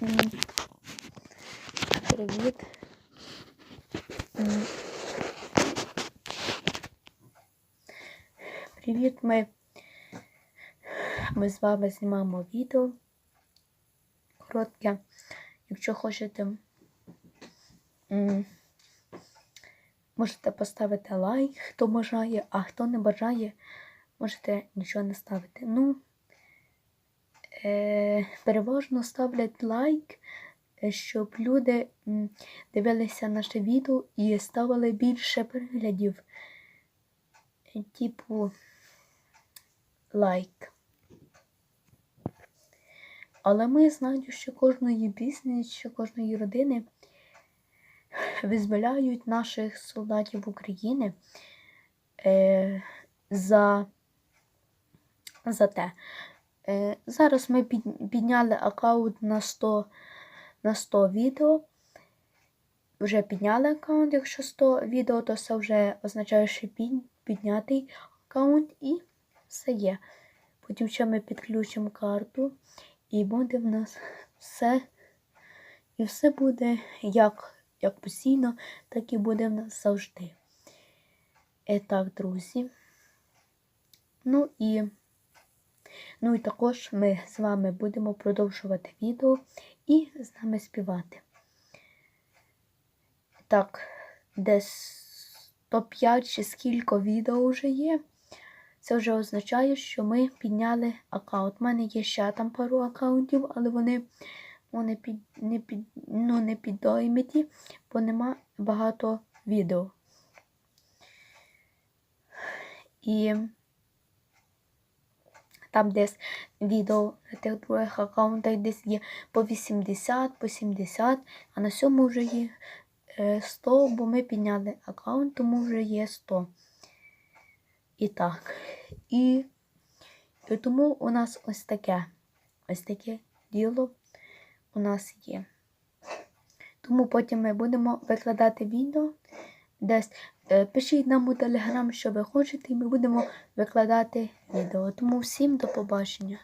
Привіт. Привіт, ми, ми з вами знімаємо відео. Коротке. Якщо хочете, можете поставити лайк, хто бажає, а хто не бажає, можете нічого не ставити. Ну, переважно ставлять лайк, е, щоб люди дивилися наше відео і ставили більше переглядів. Е, Типу лайк. Але ми знаємо, що кожної бізнес, що кожної родини визволяють наших солдатів України е, за, за те. Е, зараз ми підняли аккаунт на 100, на 100 відео. Вже підняли аккаунт, якщо 100 відео, то це вже означає, що піднятий аккаунт і все є. Потім ще ми підключимо карту і буде в нас все. І все буде як, як постійно, так і буде в нас завжди. І так, друзі. Ну і, ну і також ми з вами будемо продовжувати відео і з нами співати. Так, десь 105 чи скільки відео вже є. Це вже означає, що ми підняли аккаунт. У мене є ще там пару аккаунтів, але вони, вони під, не, під, ну, не піддойміті, бо нема багато відео. І там десь відео на тих других аккаунтах десь є по 80, по 70, а на цьому вже є е, 100, бо ми підняли аккаунт, тому вже є 100. І так. І, і тому у нас ось таке ось таке діло у нас є. Тому потім ми будемо викладати відео. Десь е, пишіть нам у телеграм, що ви хочете, і ми будемо викладати відео. Тому всім до побачення.